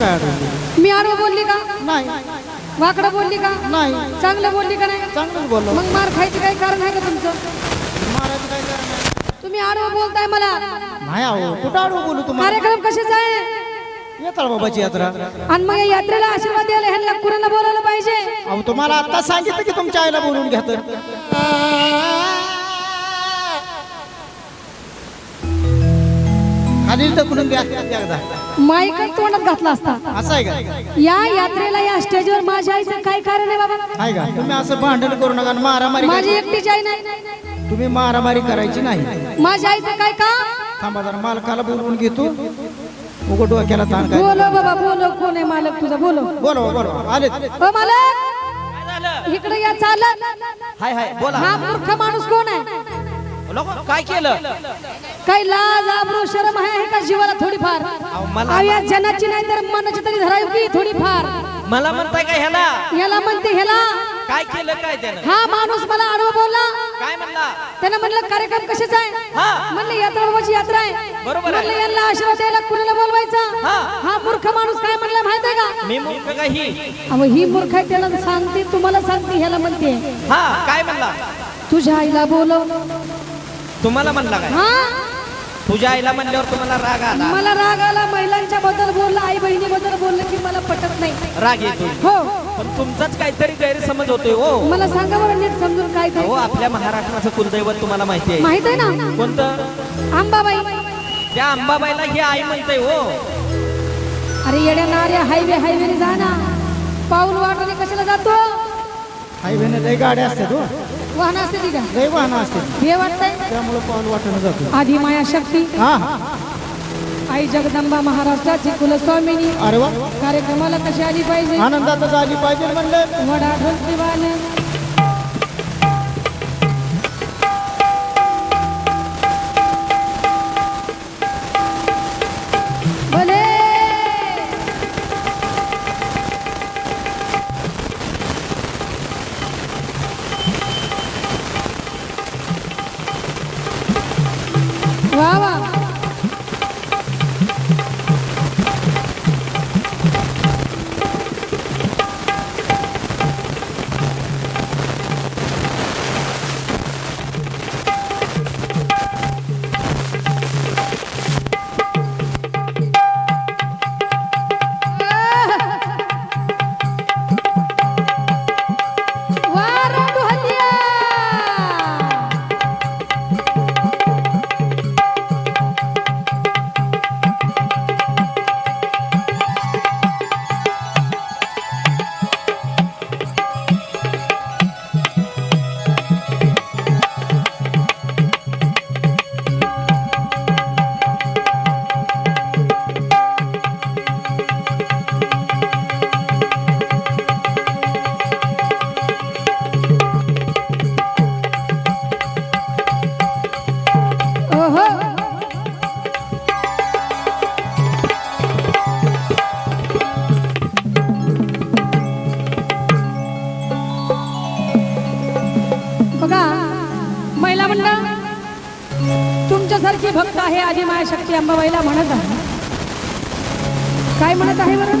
मी आडवं बोलली का? नाही. वाकडं बोलली का? नाही. चांगलं बोलली का नाही? चांगलंच बोललो. मग मार खायचं काही कारण आहे का तुमचं? तुम्ही आडवं बोलताय मला. नाही कुठं अडवू बोलू तुम्हाला? कार्यक्रम कशाचा आहे? येताळ बाबाची यात्रा. आणि मग या यात्रेला आशीर्वाद द्यायला ह्यांना कुणाला बोलावलं पाहिजे? अहो तुम्हाला आता सांगितलं की तुमच्या आईला बोलून घ्या तर. खाली ढकलून द्या एकदा माईकच तोंडात घातला असता. असं आहे का? या यात्रेला या स्टेजवर माझ्या आईचं काय कारण आहे बाबा? आहे का? तुम्ही असं भांडण करू नका आणि मारामारी माझी करू- एकटीची आई नाही. तुम्ही मारामारी करायची नाही. माझ्या आईचं काय का थांबा जरा मालकाला बोलवून घेतो. उघड डोक्याला ताण काय? बोलो बाबा बोलो. कोण आहे मालक तुझा? बोलो. बोला बोला. आले ओ मालक! इकडे या चालत. हाय हाय. बोला. हा मूर्ख माणूस कोण आहे? लोक काय केलं? काही लाज आबरू शरम आहे का जीवाला थोडीफार? अहो, मला- अहो, या जनाची नाही तर मनाची तरी धरावी की थोडीफार. मला म्हणताय का ह्याला? याला म्हणते ह्याला. काय केलं काय त्यानं? हा माणूस मला आडवा बोलला. काय म्हणला? त्यानं म्हणलं कार्यक्रम कशाचा आहे? हा. म्हणलं यात्रा बाबाची यात्रा आहे. बरोबर आहे. म्हणलं यांना आशीर्वाद द्यायला कुणाला बोलवायचा? हा. हा मूर्ख माणूस काय म्हणलं माहीत आहे का? मी मूर्ख का ही? अहो ही मूर्ख आहे त्याला सांगते तुम्हाला सांगते ह्याला म्हणते. हा काय म्हणला? तुझ्या आईला बोलव. तुम्हाला म्हणला काय? हा? तुझ्या आईला म्हणल्यावर तुम्हाला राग आला? मला राग आला. महिलांच्या बद्दल बोलला आई बहिणी बद्दल बोललं की मला पटत नाही. राग येतो हो. पण तुमचाच काहीतरी गैरसमज होतोय हो. मला सांगा बरं नीट समजून काय हो आपल्या महाराष्ट्राचं कुलदैवत तुम्हाला माहिती आहे. माहीत आहे ना? कोणतं? आंबाबाई. त्या अंबाबाईला ही आई म्हणते हो. अरे येड्या नाऱ्या हायवे हायवे जा ना. पाऊल वाटाने कशाला जातो? हायवेने लय गाड्या असतात हो. वाहन असते ती का लय वाहनं असतात हे वाटतंय? त्यामुळे पाऊल वाटणं जातो आधी माया शक्ती. हा. आई जगदंबा महाराष्ट्राची कुलस्वामिनी. अरे वा. कार्यक्रमाला कशी आली पाहिजे? आनंदातच आली पाहिजे म्हणलं. वडा ढोल दिवाण वा आहे आधी माया शक्ती अंबाबाईला म्हणत आहे. काय म्हणत आहे बरं?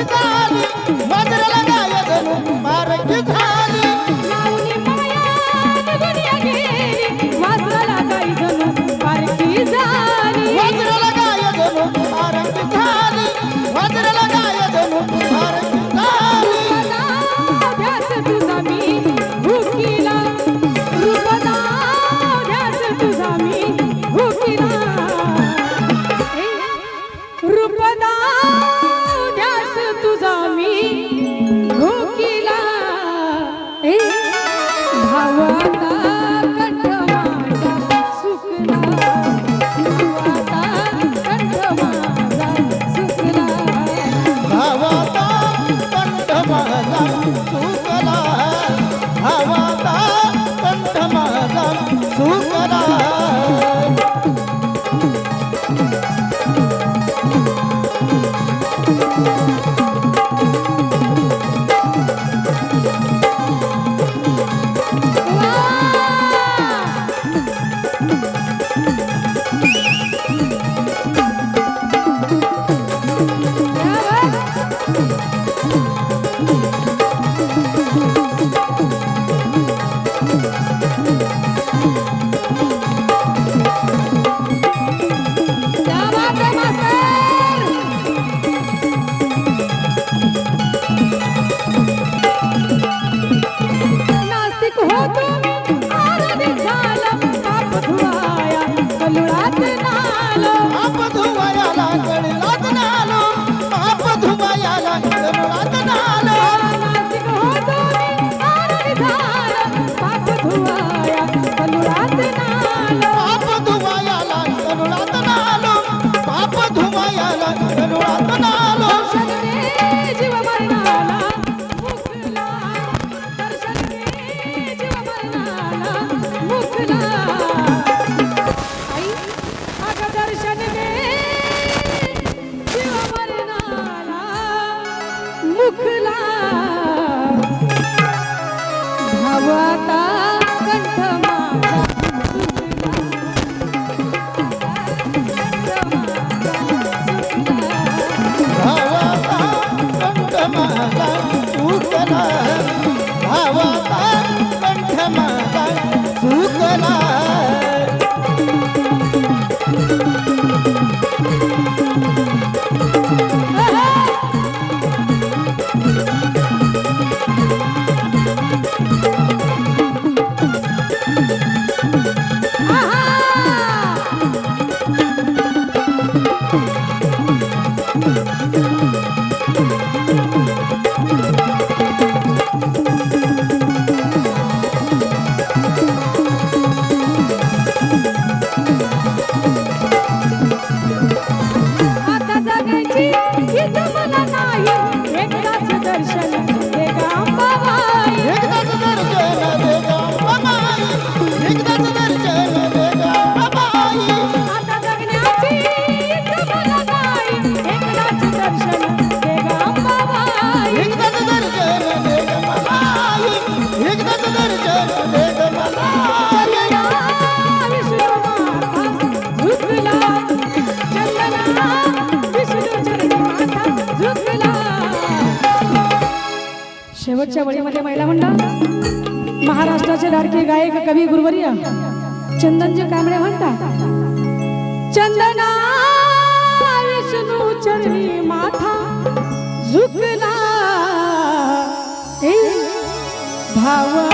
मित्राली मजरेला गाय धनु शेवटच्या वळीमध्ये महिला म्हणतात महाराष्ट्राचे लाडके गायक कवी गुरुवर्य चंदनजी कांबळे म्हणता चंदना विष्णू चरणी माथा झुकला भावा